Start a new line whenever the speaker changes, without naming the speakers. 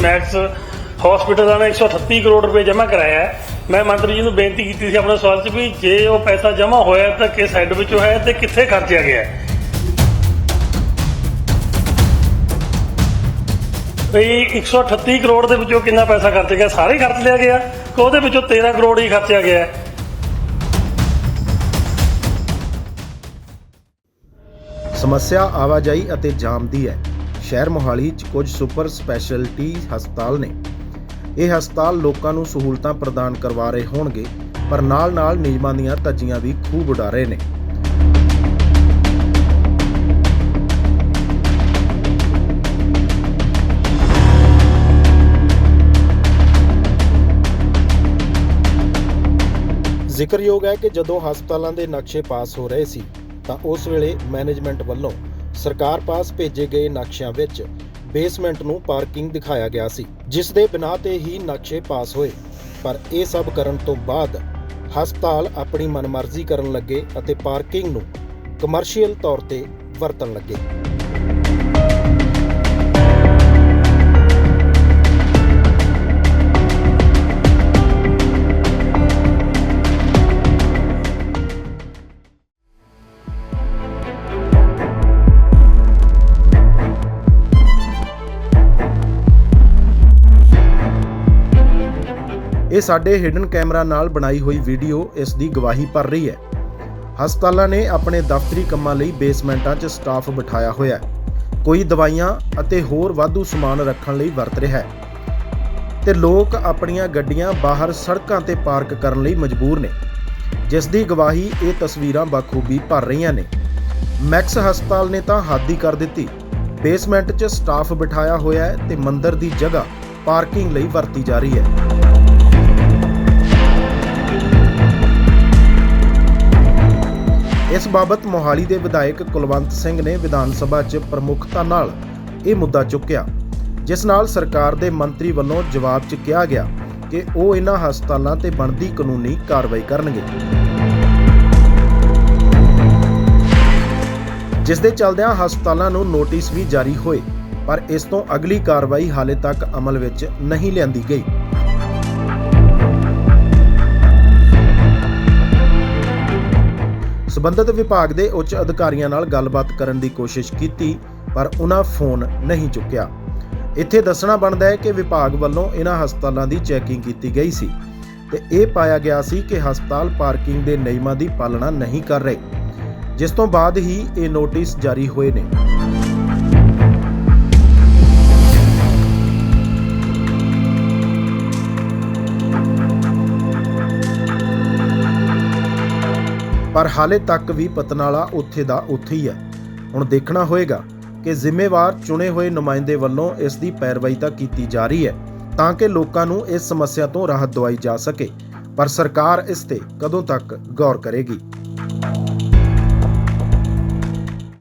Max hospital ਦਾ 138 ਕਰੋੜ ਰੁਪਏ ਜਮ੍ਹਾਂ ਕਰਾਇਆ ਹੈ। ਮੈਂ ਮੰਤਰੀ ਜੀ ਨੂੰ ਬੇਨਤੀ ਕੀਤੀ ਸੀ ਆਪਣੇ ਸਵਾਲ 'ਚ ਵੀ ਜੇ ਉਹ ਪੈਸਾ ਜਮ੍ਹਾਂ ਹੋਇਆ ਤਾਂ ਕਿਸ ਹੈੱਡ ਵਿੱਚੋਂ ਹੈ ਤੇ ਕਿੱਥੇ ਖਰਚਿਆ ਗਿਆ ਹੈ? ਵੀ 138 ਕਰੋੜ ਦੇ ਵਿੱਚੋਂ ਕਿੰਨਾ ਪੈਸਾ ਖਰਚ ਗਿਆ? ਸਾਰੇ ਖਰਚ ਲਿਆ ਗਿਆ। ਕਿ ਉਹਦੇ ਵਿੱਚੋਂ 13 ਕਰੋੜ ਹੀ ਖਰਚਿਆ ਗਿਆ ਹੈ।
ਸਮੱਸਿਆ ਆਵਾਜਾਈ ਅਤੇ ਜਾਮ ਦੀ ਹੈ। ਸ਼ਹਿਰ ਮੋਹਾਲੀ 'ਚ ਕੁਝ ਸੁਪਰ ਸਪੈਸ਼ਲਟੀ ਹਸਪਤਾਲ ਨੇ। ਇਹ ਹਸਪਤਾਲ ਲੋਕਾਂ ਨੂੰ ਸਹੂਲਤਾਂ ਪ੍ਰਦਾਨ ਕਰਵਾ ਰਹੇ ਹੋਣਗੇ, ਪਰ ਨਾਲ-ਨਾਲ ਨਿਯਮਾਂ ਦੀਆਂ ਧੱਜੀਆਂ ਵੀ ਖੂਬ ਉਡਾ ਰਹੇ ਨੇ। ਜ਼ਿਕਰਯੋਗ ਹੈ ਕਿ ਜਦੋਂ ਹਸਪਤਾਲਾਂ ਦੇ ਨਕਸ਼ੇ ਪਾਸ ਹੋ ਰਹੇ ਸੀ, ਤਾਂ ਉਸ ਵੇਲੇ ਮੈਨੇਜਮੈਂਟ ਵੱਲੋਂ ਸਰਕਾਰ ਪਾਸ ਭੇਜੇ ਗਏ ਨਕਸ਼ਿਆਂ ਵਿੱਚ ਬੇਸਮੈਂਟ ਨੂੰ ਪਾਰਕਿੰਗ ਦਿਖਾਇਆ ਗਿਆ ਸੀ, ਜਿਸ ਦੇ ਬਿਨਾਂ ਤੇ ਹੀ ਨਕਸ਼ੇ ਪਾਸ ਹੋਏ। ਪਰ ਇਹ ਸਭ ਕਰਨ ਤੋਂ ਬਾਅਦ ਹਸਪਤਾਲ ਆਪਣੀ ਮਨਮਰਜ਼ੀ ਕਰਨ ਲੱਗੇ ਅਤੇ ਪਾਰਕਿੰਗ ਨੂੰ ਕਮਰਸ਼ੀਅਲ ਤੌਰ ਤੇ ਵਰਤਣ ਲੱਗੇ। ਇਹ ਸਾਡੇ ਹਿਡਨ ਕੈਮਰਾ ਨਾਲ ਬਣਾਈ ਹੋਈ ਵੀਡੀਓ ਇਸ ਦੀ ਗਵਾਹੀ ਭਰ ਰਹੀ ਹੈ। ਹਸਪਤਾਲਾਂ ਨੇ ਆਪਣੇ ਦਫ਼ਤਰੀ ਕੰਮਾਂ ਲਈ ਬੇਸਮੈਂਟਾਂ 'ਚ ਸਟਾਫ ਬਿਠਾਇਆ ਹੋਇਆ ਹੈ। ਕੋਈ ਦਵਾਈਆਂ ਅਤੇ ਹੋਰ ਵਾਧੂ ਸਮਾਨ ਰੱਖਣ ਲਈ ਵਰਤ ਰਿਹਾ ਹੈ। ਤੇ ਲੋਕ ਆਪਣੀਆਂ ਗੱਡੀਆਂ ਬਾਹਰ ਸੜਕਾਂ ਤੇ ਪਾਰਕ ਕਰਨ ਲਈ ਮਜਬੂਰ ਨੇ। ਜਿਸ ਦੀ ਗਵਾਹੀ ਇਹ ਤਸਵੀਰਾਂ ਬਾਖੂਬੀ ਭਰ ਰਹੀਆਂ ਨੇ। ਮੈਕਸ ਹਸਪਤਾਲ ਨੇ ਤਾਂ ਹੱਦ ਹੀ ਕਰ ਦਿੱਤੀ। ਬੇਸਮੈਂਟ 'ਚ ਸਟਾਫ ਬਿਠਾਇਆ ਹੋਇਆ ਹੈ ਤੇ ਮੰਦਰ ਦੀ ਜਗ੍ਹਾ ਪਾਰਕਿੰਗ ਲਈ ਵਰਤੀ ਜਾ ਰਹੀ ਹੈ। ਇਸ ਬਾਬਤ ਮੋਹਾਲੀ ਦੇ ਵਿਧਾਇਕ ਕੁਲਵੰਤ ਸਿੰਘ ਨੇ ਵਿਧਾਨ ਸਭਾ 'ਚ ਪ੍ਰਮੁੱਖਤਾ ਨਾਲ ਇਹ ਮੁੱਦਾ ਚੁੱਕਿਆ, ਜਿਸ ਨਾਲ ਸਰਕਾਰ ਦੇ ਮੰਤਰੀ ਵੱਲੋਂ ਜਵਾਬ 'ਚ ਕਿਹਾ ਗਿਆ ਕਿ ਉਹ ਇਹਨਾਂ ਹਸਪਤਾਲਾਂ ਤੇ ਬਣਦੀ ਕਾਨੂੰਨੀ ਕਾਰਵਾਈ ਕਰਨਗੇ। ਜਿਸ ਦੇ ਚੱਲਦਿਆਂ ਹਸਪਤਾਲਾਂ ਨੂੰ ਨੋਟਿਸ ਵੀ ਜਾਰੀ ਹੋਏ, ਪਰ ਇਸ ਤੋਂ ਅਗਲੀ ਕਾਰਵਾਈ ਹਾਲੇ ਤੱਕ ਅਮਲ ਵਿੱਚ ਨਹੀਂ ਲਿਆਂਦੀ ਗਈ। ਸਬੰਧਤ ਵਿਭਾਗ ਦੇ ਉੱਚ ਅਧਿਕਾਰੀਆਂ ਨਾਲ ਗੱਲਬਾਤ ਕਰਨ ਦੀ ਕੋਸ਼ਿਸ਼ ਕੀਤੀ, ਪਰ ਉਹਨਾਂ ਫੋਨ ਨਹੀਂ ਚੁੱਕਿਆ। ਇੱਥੇ ਦੱਸਣਾ ਬਣਦਾ ਹੈ ਕਿ ਵਿਭਾਗ ਵੱਲੋਂ ਇਹਨਾਂ ਹਸਪਤਾਲਾਂ ਦੀ ਚੈਕਿੰਗ ਕੀਤੀ ਗਈ ਸੀ ਤੇ ਇਹ ਪਾਇਆ ਗਿਆ ਸੀ ਕਿ ਹਸਪਤਾਲ ਪਾਰਕਿੰਗ ਦੇ ਨਿਯਮਾਂ ਦੀ ਪਾਲਣਾ ਨਹੀਂ ਕਰ ਰਹੇ, ਜਿਸ ਤੋਂ ਬਾਅਦ ਹੀ ਇਹ ਨੋਟਿਸ ਜਾਰੀ ਹੋਏ ਨੇ। ਪਰ ਹਾਲੇ ਤੱਕ ਵੀ ਪਤਨਾਲਾ ਉੱਥੇ ਦਾ ਉੱਥੇ ਹੀ ਹੈ। ਹੁਣ ਦੇਖਣਾ ਹੋਏਗਾ ਕਿ ਜ਼ਿੰਮੇਵਾਰ ਚੁਣੇ ਹੋਏ ਨੁਮਾਇੰਦੇ ਵੱਲੋਂ ਇਸ ਦੀ ਪੈਰਵਾਈ ਤਾਂ ਕੀਤੀ ਜਾ ਰਹੀ ਹੈ ਤਾਂ ਕਿ ਲੋਕਾਂ ਨੂੰ ਇਸ ਸਮੱਸਿਆ ਤੋਂ ਰਾਹਤ ਦਵਾਈ ਜਾ ਸਕੇ। ਪਰ ਸਰਕਾਰ ਇਸ ਤੇ ਕਦੋਂ ਤੱਕ ਗੌਰ ਕਰੇਗੀ?